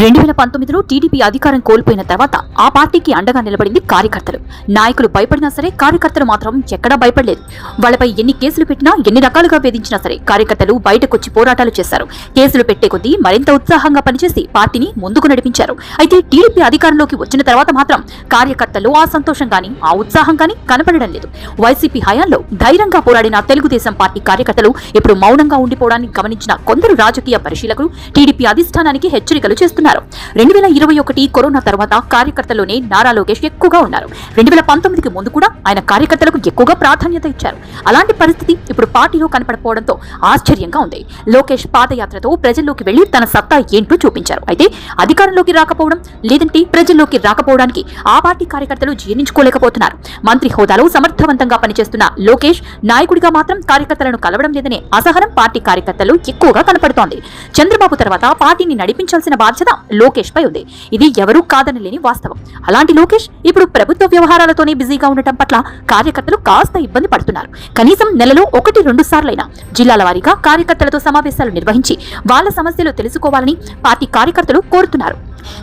రెండు వేల పంతొమ్మిదిలో టీడీపీ అధికారం కోల్పోయిన తర్వాత ఆ పార్టీకి అండగా నిలబడింది కార్యకర్తలు. నాయకులు భయపడినా సరే కార్యకర్తలు మాత్రం ఎక్కడా భయపడలేదు. వాళ్ళపై ఎన్ని కేసులు పెట్టినా ఎన్ని రకాలుగా వేధించినా సరే కార్యకర్తలు బయటకొచ్చి పోరాటాలు చేశారు. కేసులు పెట్టే కొద్దీ మరింత ఉత్సాహంగా పనిచేసి పార్టీని ముందుకు నడిపించారు. అయితే టీడీపీ అధికారంలోకి వచ్చిన తర్వాత మాత్రం కార్యకర్తలు ఆ సంతోషం గాని ఆ ఉత్సాహం గాని కనపడడం లేదు. వైసీపీ హయాంలో ధైర్యంగా పోరాడిన తెలుగుదేశం పార్టీ కార్యకర్తలు ఇప్పుడు మౌనంగా ఉండిపోవడాన్ని గమనించిన కొందరు రాజకీయ పరిశీలకులు టీడీపీ అధిష్టానానికి హెచ్చరికలు చేస్తున్నారు. రెండు వేల ఇరవై ఒకటి కరోనా తర్వాత కార్యకర్తలోనే నారా లోకేష్ ఎక్కువగా ఉన్నారు. రెండు వేల పంతొమ్మిదికి ముందు కూడా ఆయన కార్యకర్తలకు ఎక్కువగా ప్రాధాన్యత ఇచ్చారు. అలాంటి పరిస్థితి ఇప్పుడు పార్టీలో కనపడకపోవడంతో ఆశ్చర్యంగా ఉంది. లోకేష్ పాదయాత్రతో ప్రజల్లోకి వెళ్ళి తన సత్తా ఏంటో చూపించారు. అయితే అధికారంలోకి రాకపోవడం లేదంటే ప్రజల్లోకి రాకపోవడానికి ఆ పార్టీ కార్యకర్తలు జీర్ణించుకోలేకపోతున్నారు. మంత్రి హోదాలో సమర్థవంతంగా పనిచేస్తున్న లోకేష్ నాయకుడిగా మాత్రం కార్యకర్తలను కలవడం లేదనే అసహనం పార్టీ కార్యకర్తలు ఎక్కువగా కనపడుతోంది. చంద్రబాబు తర్వాత పార్టీని నడిపించాల్సిన బాధ్యత లోకేష్ పై ఉంది. ఇది ఎవరూ కాదనలేని వాస్తవం. అలాంటి లోకేష్ ఇప్పుడు ప్రభుత్వ వ్యవహారాలతోనే బిజీగా ఉండటం పట్ల కార్యకర్తలు కాస్త ఇబ్బంది పడుతున్నారు. కనీసం నెలలో ఒకటి రెండు సార్లైనా జిల్లాల వారీగా కార్యకర్తలతో సమావేశాలు నిర్వహించి వాళ్ళ సమస్యలు తెలుసుకోవాలని పార్టీ కార్యకర్తలు కోరుతున్నారు.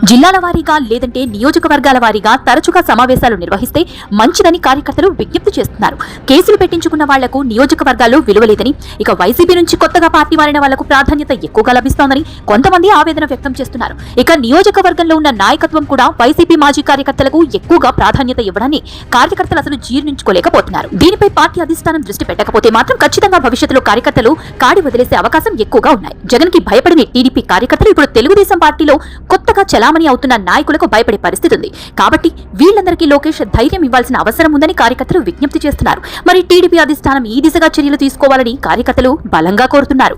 జిల్లాల వారీగా లేదంటే నియోజకవర్గాల వారీగా తరచుగా సమావేశాలు నిర్వహిస్తే మంచిదని కార్యకర్తలు విజ్ఞప్తి చేస్తున్నారు. కేసులు పెట్టించుకున్న వాళ్ళకు నియోజకవర్గాల్లో విలువలేదని ఇక వైసీపీ నుంచి కొత్తగా పార్టీ మారిన వాళ్ళకు ప్రాధాన్యత ఎక్కువగా లభిస్తోందని కొంతమంది ఆవేదన వ్యక్తం చేస్తున్నారు. ఇక నియోజకవర్గంలో ఉన్న నాయకత్వం కూడా వైసీపీ మాజీ కార్యకర్తలకు ఎక్కువగా ప్రాధాన్యత ఇవ్వడాన్ని కార్యకర్తలు అసలు జీర్ణించుకోలేకపోతున్నారు. దీనిపై పార్టీ అధిష్టానం దృష్టి పెట్టకపోతే మాత్రం ఖచ్చితంగా భవిష్యత్తులో కార్యకర్తలు కాడి వదిలేసే అవకాశం ఎక్కువగా ఉన్నాయి. జగన్కి భయపడిన టీడీపీ కార్యకర్తలు ఇప్పుడు తెలుగుదేశం పార్టీలో కొత్తగా చలామణి అవుతున్న నాయకులకు భయపడే పరిస్థితి ఉంది. కాబట్టి వీళ్ళందరికీ లోకేష్ ధైర్యం ఇవ్వాల్సిన అవసరం ఉందని కార్యకర్తలు విజ్ఞప్తి చేస్తున్నారు. మరి టీడీపీ అధిష్టానం ఈ దిశగా చర్యలు తీసుకోవాలని కార్యకర్తలు బలంగా కోరుతున్నారు.